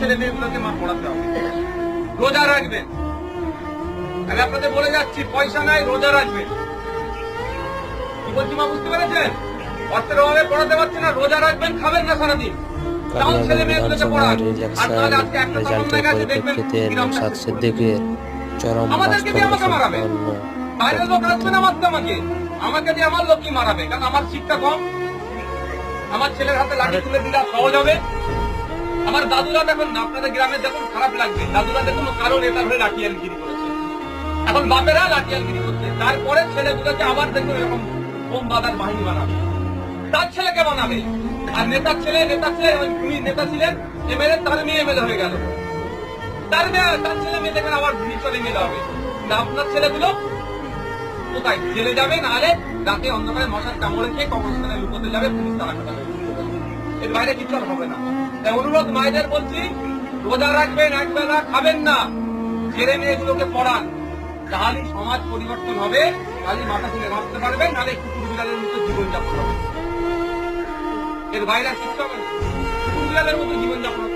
ছেলে মেয়েগুলোকে মা পড়াতে হবে। রোজা রাখবেন। আমি আপনাদের বলে যাচ্ছি পয়সা নাই রোজা রাখবেন। কি বলছি মা বুঝতে পেরেছেন? অর্থের অভাবে পড়াতে পারছে না রোজা রাখবেন খাবেন না সারাদিন। তাও ছেলে মেয়েগুলোকে পড়ান। আর নাহলে আজকে একটা সমন্বয় গেছে দেখবেন কিরম নৌসাদ চরম আমাদেরকে দিয়ে আমাকে মারাবে। বাইরের লোক আসবে না মারতে আমাকে। আমাকে দিয়ে আমার লোকই মারাবে কারণ আমার শিক্ষা কম। আমার ছেলের হাতে লাঠি তুলে দিলে সহজ হবে। আমার দাদুরা দেখুন না, আপনাদের গ্রামে দেখুন খারাপ লাগবে। দাদুরা দেখুন কারও নেতার হয়ে লাঠিয়ালগিরি করেছে। এখন বাপেরা লাঠিয়ালগিরি করছে। তারপরে ছেলেগুলোকে আবার দেখুন এরকম বোম বাঁধার বাহিনী বানাবে। তার ছেলেকে বানাবে। আর নেতার ছেলে নেতার ছেলে তুমি নেতা ছিলেন এমএলএ তার মেয়ে এমএলএ হয়ে গেল। তার মেয়ে তার ছেলে মেয়ে দেখেন আবার চলে মেলে হবে না আপনার ছেলেগুলো কোথায়? জেলে যাবে নাহলে রাতে অন্ধকারে মশার কামড়ে খেয়ে কবরস্থানে লুকোতে যাবে পুলিশ তারা এর বাইরে কিছু আর হবে না। তাই অনুরোধ মায়েদের বলছি, রোজা রাখবেন একবেলা খাবেন না। ছেলে মেয়েগুলোকে পড়ান। তাহলেই সমাজ পরিবর্তন হবে তাহলে মাথা তুলে ভাবতে পারবেন, নাহলে কুকুর বিড়ালের মতো জীবনযাপন হবে। এর বাইরে আর হবে। কুকুর বিড়ালের মতো জীবনযাপন